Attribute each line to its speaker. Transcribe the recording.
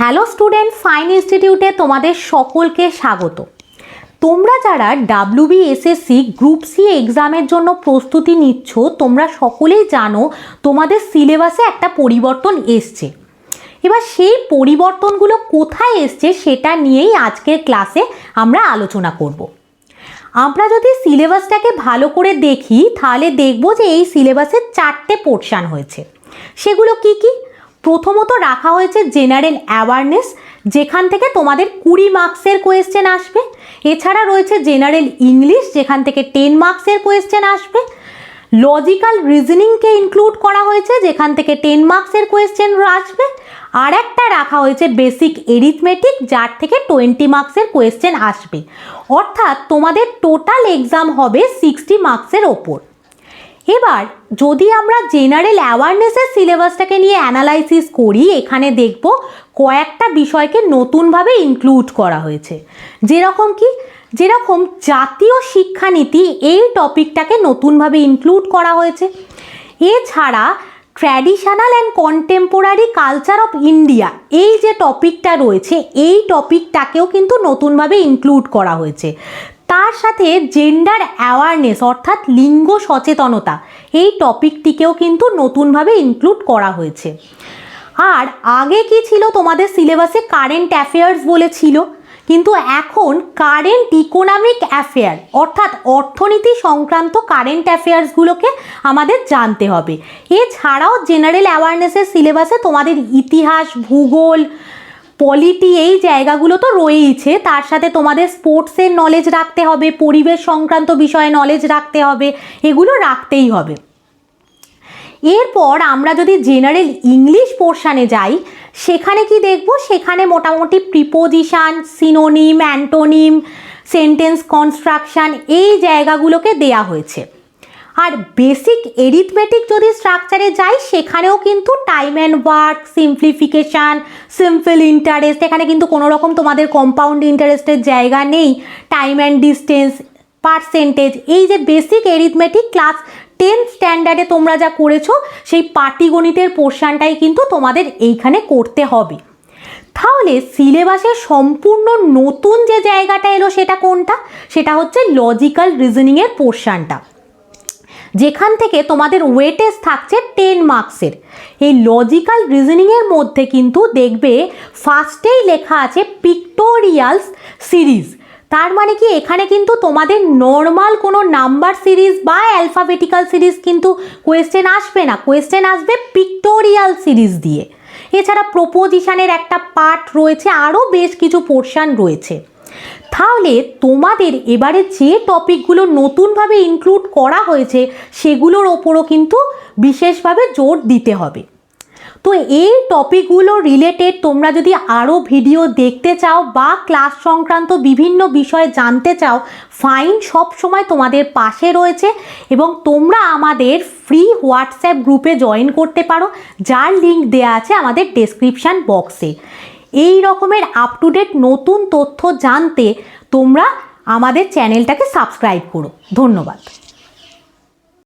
Speaker 1: Hello student fine ইনস্টিটিউটে তোমাদের সকলকে স্বাগত। তোমরা যারা ডাব্লিউবিএসএসসি গ্রুপ সি এক্সামের জন্য প্রস্তুতি নিচ্ছ, তোমরা সকলেই জানো তোমাদের সিলেবাসে একটা পরিবর্তন এসছে। এবার সেই পরিবর্তনগুলো কোথায় এসছে সেটা নিয়েই আজকের ক্লাসে আমরা আলোচনা করব। আমরা যদি সিলেবাসটাকে ভালো করে দেখি, তাহলে দেখব যে এই সিলেবাসে চারটে পোর্শান হয়েছে। সেগুলো কি কি? প্রথমত রাখা হয়েছে জেনারেল অ্যাওয়ারনেস, যেখান থেকে তোমাদের কুড়ি মার্কসের কোয়েশ্চেন আসবে। এছাড়া রয়েছে জেনারেল ইংলিশ, যেখান থেকে টেন মার্কসের কোয়েশ্চেন আসবে। লজিক্যাল রিজনিংকে ইনক্লুড করা হয়েছে, যেখান থেকে টেন মার্কসের কোয়েশ্চেন আসবে। আর একটা রাখা হয়েছে বেসিক এরিথমেটিক যার থেকে টোয়েন্টি মার্কসের কোয়েশ্চেন আসবে। অর্থাৎ তোমাদের টোটাল এক্সাম হবে সিক্সটি মার্কসের ওপর। এবার, যদি আমরা জেনারেল অ্যাওয়ারনেসের সিলেবাসটাকে নিয়ে অ্যানালাইসিস করি, এখানে দেখব কয়েকটা বিষয়কে নতুনভাবে ইনক্লুড করা হয়েছে। যেরকম কি? যেরকম জাতীয় শিক্ষানীতি এই টপিকটাকে নতুনভাবে ইনক্লুড করা হয়েছে। এছাড়া traditional and contemporary culture of India এই যে টপিকটা রয়েছে, এই টপিকটাকেও কিন্তু নতুনভাবে ইনক্লুড করা হয়েছে। তার সাথে জেন্ডার অ্যাওয়ারনেস অর্থাৎ লিঙ্গ সচেতনতা, এই টপিকটিকেও কিন্তু নতুনভাবে ইনক্লুড করা হয়েছে। আর আগে কি ছিল তোমাদের সিলেবাসে কারেন্ট অ্যাফেয়ার্স বলে ছিল কিন্তু এখন কারেন্ট ইকোনমিক অ্যাফেয়ার অর্থাৎ অর্থনীতি সংক্রান্ত কারেন্ট অ্যাফেয়ার্সগুলোকে আমাদের জানতে হবে। এছাড়াও জেনারেল অ্যাওয়ারনেসের সিলেবাসে তোমাদের ইতিহাস, ভূগোল পলিটি এই জায়গাগুলো তো রয়েইছে। তার সাথে তোমাদের স্পোর্টসের নলেজ রাখতে হবে, পরিবেশ সংক্রান্ত বিষয়ে নলেজ রাখতে হবে, এগুলো রাখতেই হবে। এরপর আমরা যদি জেনারেল ইংলিশ পোর্শানে যাই, সেখানে কি দেখব? সেখানে মোটামুটি preposition synonym antonym sentence construction এই জায়গাগুলোকে দেয়া হয়েছে। আর বেসিক এরিথমেটিক যদি স্ট্রাকচারে যাই, সেখানেও কিন্তু time and work simplification simple interest এখানে কিন্তু কোনো রকম তোমাদের কম্পাউন্ড ইন্টারেস্টের জায়গা নেই। টাইম অ্যান্ড ডিস্টেন্স পার্সেন্টেজ এই যে বেসিক এরিথমেটিক ক্লাস টেন্থ স্ট্যান্ডার্ডে তোমরা যা করেছ, সেই পাটিগণিতের পোর্শনটাই কিন্তু তোমাদের এইখানে করতে হবে। তাহলে সিলেবাসে সম্পূর্ণ নতুন যে জায়গাটা এলো, সেটা কোনটা? সেটা হচ্ছে লজিক্যাল রিজনিংয়ের পোর্শনটা যেখান থেকে তোমাদের ওয়েটেজ থাকছে টেন মার্কসের এই লজিক্যাল রিজনিংয়ের মধ্যে কিন্তু দেখবে ফার্স্টেই লেখা আছে পিক্টোরিয়ালস সিরিজ তার মানে কি? এখানে কিন্তু তোমাদের নর্মাল কোনো নাম্বার সিরিজ বা অ্যালফাবেটিক্যাল সিরিজ কিন্তু কোয়েশ্চেন আসবে না। কোয়েশ্চেন আসবে পিক্টোরিয়াল সিরিজ দিয়ে। এছাড়া প্রপোজিশনের একটা পার্ট রয়েছে, আরও বেশ কিছু পোর্শান রয়েছে। তাহলে তোমাদের এবারে যে টপিকগুলো নতুনভাবে ইনক্লুড করা হয়েছে, সেগুলোর ওপরও কিন্তু বিশেষভাবে জোর দিতে হবে। তো এই টপিকগুলো রিলেটেড তোমরা যদি আরও ভিডিও দেখতে চাও বা ক্লাস সংক্রান্ত বিভিন্ন বিষয়ে জানতে চাও ফাইন সব সময় তোমাদের পাশে রয়েছে এবং তোমরা আমাদের ফ্রি হোয়াটসঅ্যাপ গ্রুপে জয়েন করতে পারো। যার লিঙ্ক দেওয়া আছে আমাদের ডেসক্রিপশান বক্সে এই রকমের আপ টু ডেট নতুন তথ্য জানতে তোমরা আমাদের চ্যানেলটাকে সাবস্ক্রাইব করো। ধন্যবাদ।